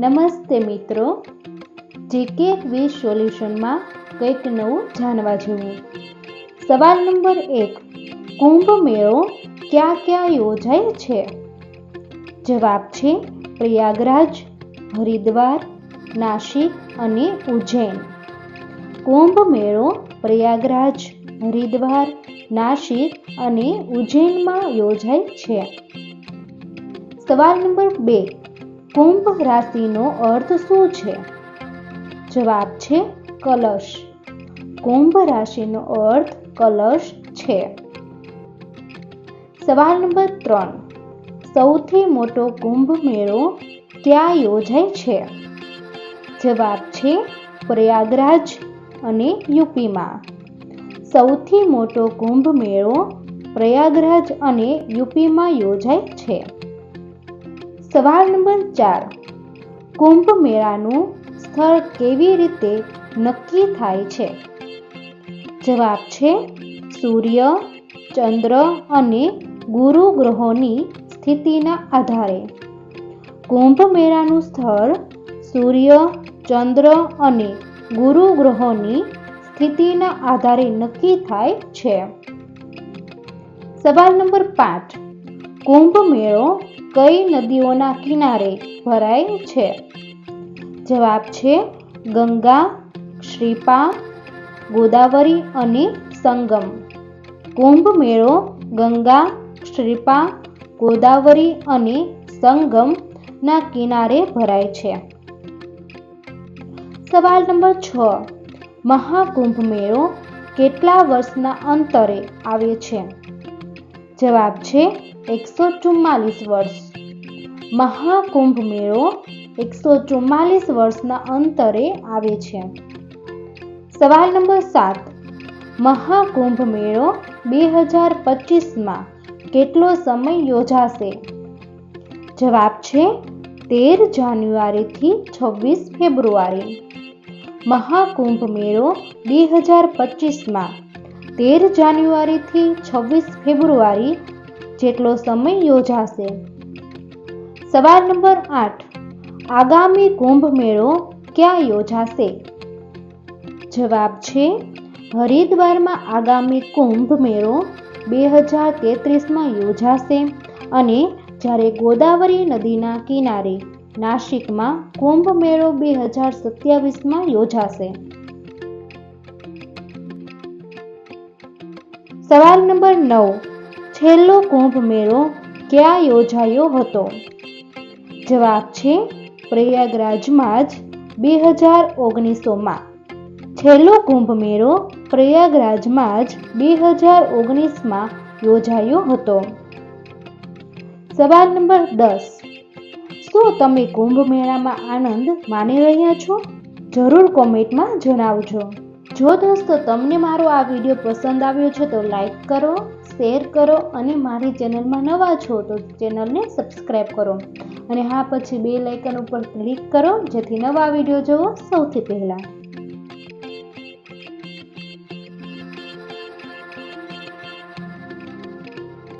નમસ્તે મિત્રો. જેકે વીસ સોલ્યુશનમાં કંઈક નવું જાણવા જોઈએ સવાલ નંબર એક, કુંભ મેળો ક્યાં ક્યાં યોજાય છે? જવાબ છે, પ્રયાગરાજ, હરિદ્વાર, નાસિક અને ઉજ્જૈન. કુંભ મેળો પ્રયાગરાજ, હરિદ્વાર, નાસિક અને ઉજ્જૈનમાં યોજાય છે. સવાલ નંબર બે કુંભ રાશિનો અર્થ શું છે? જવાબ છે કલશ. કુંભ રાશિનો અર્થ કલશ છે. સવાલ નંબર ત્રણ. સૌથી મોટો કુંભ મેળો ક્યાં યોજાય છે? જવાબ છે પ્રયાગરાજ અને યુપીમાં. સૌથી મોટો કુંભ મેળો પ્રયાગરાજ અને યુપીમાં યોજાય છે. સવાલ નંબર ચાર. કુંભ મેળાનું સ્થળ કેવી રીતે નક્કી થાય છે? જવાબ છે, સૂર્ય, ચંદ્ર અને ગુરુ ગ્રહોની સ્થિતિના આધારે. કુંભ મેળાનું સ્થળ સૂર્ય, ચંદ્ર અને ગુરુ ગ્રહોની સ્થિતિના આધારે નક્કી થાય છે. સવાલ નંબર પાંચ. કુંભ મેળો કઈ નદીઓના કિનારે ભરાય છે? જવાબ છે ગંગા શ્રીપા ગોદાવરી અને સંગમ. કુંભ મેળો ગંગા શ્રીપા ગોદાવરી અને સંગમના કિનારે ભરાય છે. સવાલ નંબર છ. મહાકુંભ મેળો કેટલા વર્ષના અંતરે આવે છે? જવાબ છે એકસો ચુમ્માલીસ વર્ષ. મહાકુંભ મેળો એકસો ચુમ્માલીસ વર્ષના અંતરે આવે છે. સવાલ નંબર સાત. મહાકુંભ મેળો બે હજાર પચીસમાં કેટલો સમય યોજાશે? જવાબ છે તેર જાન્યુઆરીથી છવ્વીસ ફેબ્રુઆરી. મહાકુંભ મેળો બે હજાર પચીસમાં તેર જાન્યુઆરીથી છવ્વીસ ફેબ્રુઆરી જેટલો સમય યોજાશે. સવાલ નંબર આઠ. આગામી કુંભ મેળો ક્યાં યોજાશે? જવાબ છે, હરિદ્વારમાં આગામી કુંભ મેળો બે હજાર તેત્રીસમાં યોજાશે અને જ્યારે ગોદાવરી નદીના કિનારે નાસિકમાં કુંભ મેળો બે હજાર સત્યાવીસમાં યોજાશે. સવાલ નંબર નવ. છેલ્લો કુંભ મેળો ક્યાં યોજાયો હતો? જવાબ છે પ્રયાગરાજમાં જ બે હજાર ઓગણીસોમાં. છેલ્લો કુંભ મેળો પ્રયાગરાજમાં જ બે હજાર ઓગણીસમાં યોજાયો હતો. સવાલ નંબર દસ. શું તમે કુંભ મેળામાં આનંદ માની રહ્યા છો? જરૂર કોમેન્ટમાં જણાવજો. જો દોસ્તો, તમને મારો આ વીડિયો પસંદ આવ્યો છે તો લાઈક કરો શેર કરો અને મારી ચેનલમાં નવા છો તો ચેનલને સબસ્ક્રાઈબ કરો. અને હા, પછી બે લાઇકન ઉપર ક્લિક કરો, જેથી નવા વીડિયો જોવો સૌથી પહેલાં.